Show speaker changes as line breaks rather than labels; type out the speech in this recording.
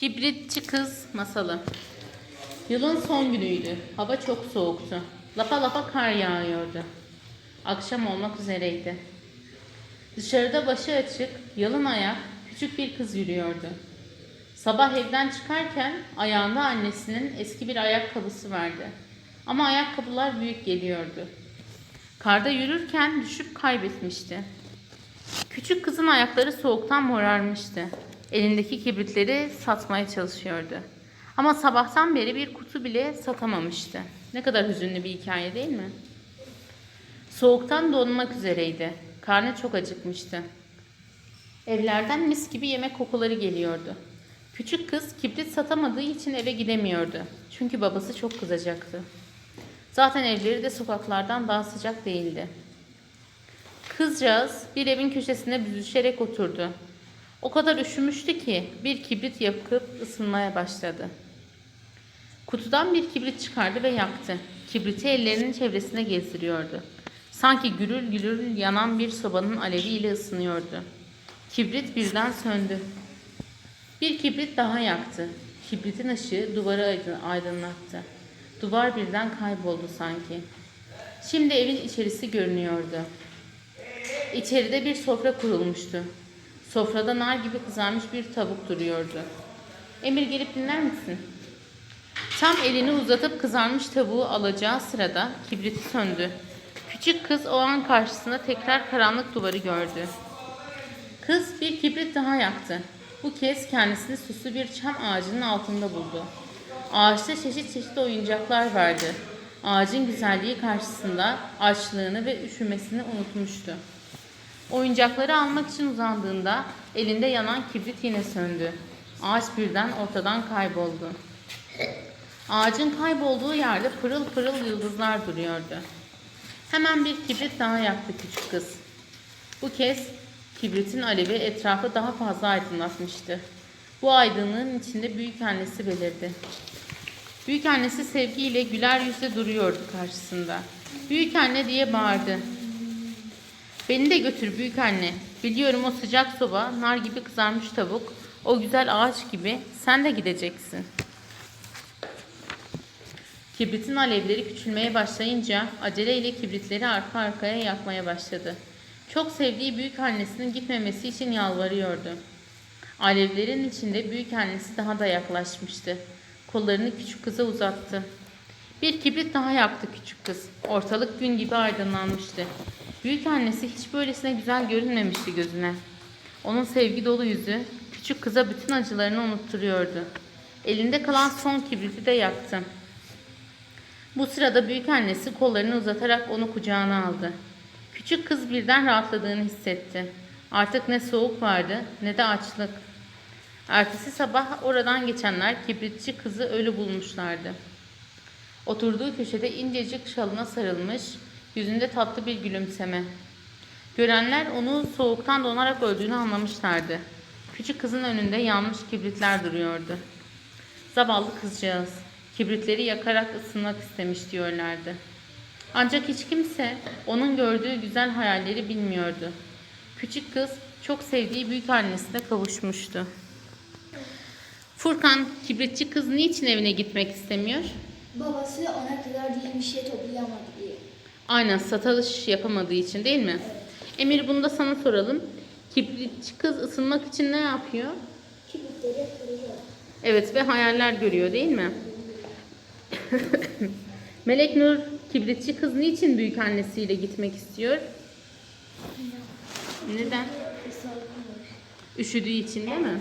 Kibritçi kız masalı. Yılın son günüydü. Hava çok soğuktu. Lapa lapa kar yağıyordu. Akşam olmak üzereydi. Dışarıda başı açık, yalın ayak küçük bir kız yürüyordu. Sabah evden çıkarken ayağında annesinin eski bir ayakkabısı vardı. Ama ayakkabılar büyük geliyordu. Karda yürürken düşüp kaybetmişti. Küçük kızın ayakları soğuktan morarmıştı. Elindeki kibritleri satmaya çalışıyordu. Ama sabahtan beri bir kutu bile satamamıştı. Ne kadar hüzünlü bir hikaye değil mi? Soğuktan donmak üzereydi. Karnı çok acıkmıştı. Evlerden mis gibi yemek kokuları geliyordu. Küçük kız kibrit satamadığı için eve gidemiyordu. Çünkü babası çok kızacaktı. Zaten evleri de sokaklardan daha sıcak değildi. Kızcağız bir evin köşesine büzüşerek oturdu. O kadar üşümüştü ki bir kibrit yakıp ısınmaya başladı. Kutudan bir kibrit çıkardı ve yaktı. Kibriti ellerinin çevresine gezdiriyordu. Sanki gürül gürül yanan bir sobanın aleviyle ısınıyordu. Kibrit birden söndü. Bir kibrit daha yaktı. Kibritin ışığı duvarı aydın- aydınlattı. Duvar birden kayboldu sanki. Şimdi evin içerisi görünüyordu. İçeride bir sofra kurulmuştu. Sofrada nar gibi kızarmış bir tavuk duruyordu. Emir gelip dinler misin? Tam elini uzatıp kızarmış tavuğu alacağı sırada kibriti söndü. Küçük kız o an karşısında tekrar karanlık duvarı gördü. Kız bir kibrit daha yaktı. Bu kez kendisini süslü bir çam ağacının altında buldu. Ağaçta çeşit çeşit oyuncaklar vardı. Ağacın güzelliği karşısında açlığını ve üşümesini unutmuştu. Oyuncakları almak için uzandığında elinde yanan kibrit yine söndü. Ağaç birden ortadan kayboldu. Ağacın kaybolduğu yerde pırıl pırıl yıldızlar duruyordu. Hemen bir kibrit daha yaktı küçük kız. Bu kez kibritin alevi etrafı daha fazla aydınlatmıştı. Bu aydınlığın içinde büyük annesi belirdi. Büyük annesi sevgiyle güler yüzle duruyordu karşısında. Büyük anne diye bağırdı. Beni de götür büyük anne. Biliyorum o sıcak soba, nar gibi kızarmış tavuk, o güzel ağaç gibi sen de gideceksin. Kibritin alevleri küçülmeye başlayınca aceleyle kibritleri arka arkaya yakmaya başladı. Çok sevdiği büyük annesinin gitmemesi için yalvarıyordu. Alevlerin içinde büyük annesi daha da yaklaşmıştı. Kollarını küçük kıza uzattı. Bir kibrit daha yaktı küçük kız. Ortalık gün gibi aydınlanmıştı. Büyük annesi hiç böylesine güzel görünmemişti gözüne. Onun sevgi dolu yüzü küçük kıza bütün acılarını unutturuyordu. Elinde kalan son kibriti de yaktı. Bu sırada büyük annesi kollarını uzatarak onu kucağına aldı. Küçük kız birden rahatladığını hissetti. Artık ne soğuk vardı ne de açlık. Ertesi sabah oradan geçenler kibritçi kızı ölü bulmuşlardı. Oturduğu köşede incecik şalına sarılmış, yüzünde tatlı bir gülümseme. Görenler onu soğuktan donarak öldüğünü anlamışlardı. Küçük kızın önünde yanmış kibritler duruyordu. Zavallı kızcağız, kibritleri yakarak ısınmak istemiş diyorlardı. Ancak hiç kimse onun gördüğü güzel hayalleri bilmiyordu. Küçük kız çok sevdiği büyük annesine kavuşmuştu. Furkan, kibritçi kız niçin evine gitmek istemiyor?
Babası ona kadar diye bir şey toplayamadı diye.
Aynen satılış yapamadığı için değil mi? Emir bunu da sana soralım. Kibritçi kız ısınmak için ne yapıyor?
Kibritleri kırıyor.
Evet ve hayaller görüyor değil mi? Melek Nur kibritçi kız niçin büyük annesiyle gitmek istiyor? Neden? Üşüdüğü için değil mi?